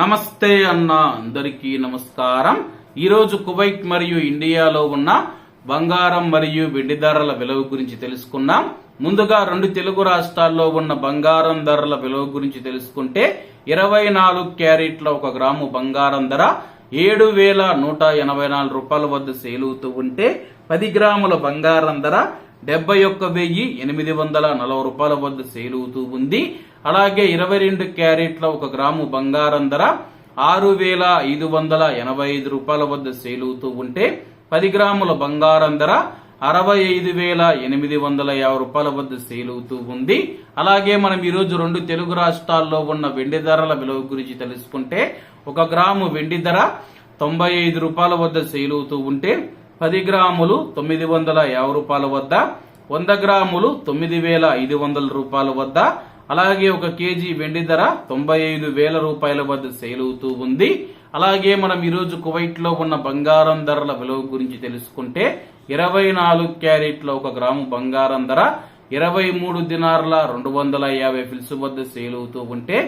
నమస్తే అన్న అందరికీ నమస్కారం. ఈరోజు కువైట్ మరియు ఇండియాలో ఉన్న బంగారం మరియు వెండి ధరల విలువ గురించి తెలుసుకున్నాం ముందుగా రెండు తెలుగు రాష్ట్రాల్లో ఉన్న బంగారం ధరల విలువ గురించి తెలుసుకుంటే ఇరవై నాలుగు క్యారెట్ల ఒక గ్రాము బంగారం ధర ఏడు వేల నూట ఎనభై నాలుగు రూపాయల వద్ద సేల్ అవుతూ ఉంటే పది గ్రాముల బంగారం ధర డెబ్బై ఒక్క వెయ్యి ఎనిమిది వందల నలభై రూపాయల వద్ద సేల్ అవుతూ ఉంది. అలాగే ఇరవై రెండు క్యారెట్ల ఒక గ్రాము బంగారం ధర ఆరు వేల ఐదు వందల ఎనభై ఐదు రూపాయల వద్ద సేల్ అవుతూ ఉంటే పది గ్రాముల బంగారం ధర అరవై ఐదు వేల ఎనిమిది వందల యాభై రూపాయల వద్ద సేల్ అవుతూ ఉంది. అలాగే మనం ఈరోజు రెండు తెలుగు రాష్ట్రాల్లో ఉన్న వెండి ధరల విలువ గురించి తెలుసుకుంటే ఒక గ్రాము వెండి ధర తొంభై ఐదు రూపాయల వద్ద సేల్ అవుతూ ఉంటే పది గ్రాములు తొమ్మిది వందల యాభై రూపాయల వద్ద వంద గ్రాములు తొమ్మిది వేల ఐదు వందల రూపాయల వద్ద అలాగే ఒక కేజీ వెండి ధర తొంభై ఐదు వేల రూపాయల వద్ద సేల్ అవుతూ ఉంది. అలాగే మనం ఈరోజు కువైట్లో ఉన్న బంగారం ధరల విలువ గురించి తెలుసుకుంటే ఇరవై నాలుగు క్యారెట్ల ఒక గ్రాము బంగారం ధర ఇరవై మూడు దినార్ల రెండు వందల యాభై ఫిల్స్ వద్ద సేల్ అవుతూ ఉంటే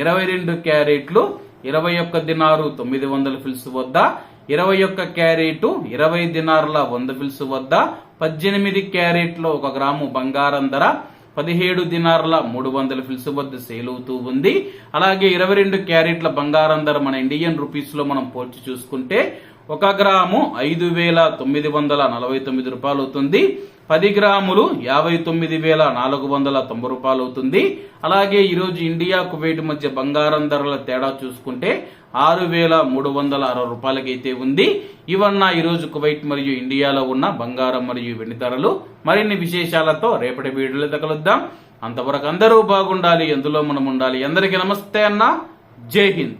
ఇరవై రెండు క్యారెట్లు ఇరవై ఒక్క దినారు తొమ్మిది వందల ఫిల్స్ వద్ద ఇరవై ఒక్క క్యారెట్ ఇరవై దినార్ల వంద ఫిల్స్ వద్ద పద్దెనిమిది క్యారెట్లో ఒక గ్రాము బంగారం ధర పదిహేడు దినార్ల మూడు వందల ఫిల్స్ వద్ద సేల్ అవుతూ ఉంది. అలాగే ఇరవై రెండు క్యారెట్ల బంగారం ధర మన ఇండియన్ రూపీస్లో మనం పోల్చి చూసుకుంటే ఒక గ్రాము ఐదు వేల తొమ్మిది వందల నలభై తొమ్మిది రూపాయలు అవుతుంది. పది గ్రాములు యాభై తొమ్మిది వేల నాలుగు వందల తొంభై రూపాయలు అవుతుంది. అలాగే ఈరోజు ఇండియా కువైట్ మధ్య బంగారం ధరల తేడా చూసుకుంటే ఆరు వేల మూడు వందల అరవై రూపాయలకైతే ఉంది. ఇవన్న ఈరోజు కువైట్ మరియు ఇండియాలో ఉన్న బంగారం మరియు వెండి ధరలు. మరిన్ని విశేషాలతో రేపటి వీడియోలో తగలుద్దాం. అంతవరకు అందరూ బాగుండాలి. ఎందులో మనం ఉండాలి? అందరికీ నమస్తే అన్న. జై హింద్.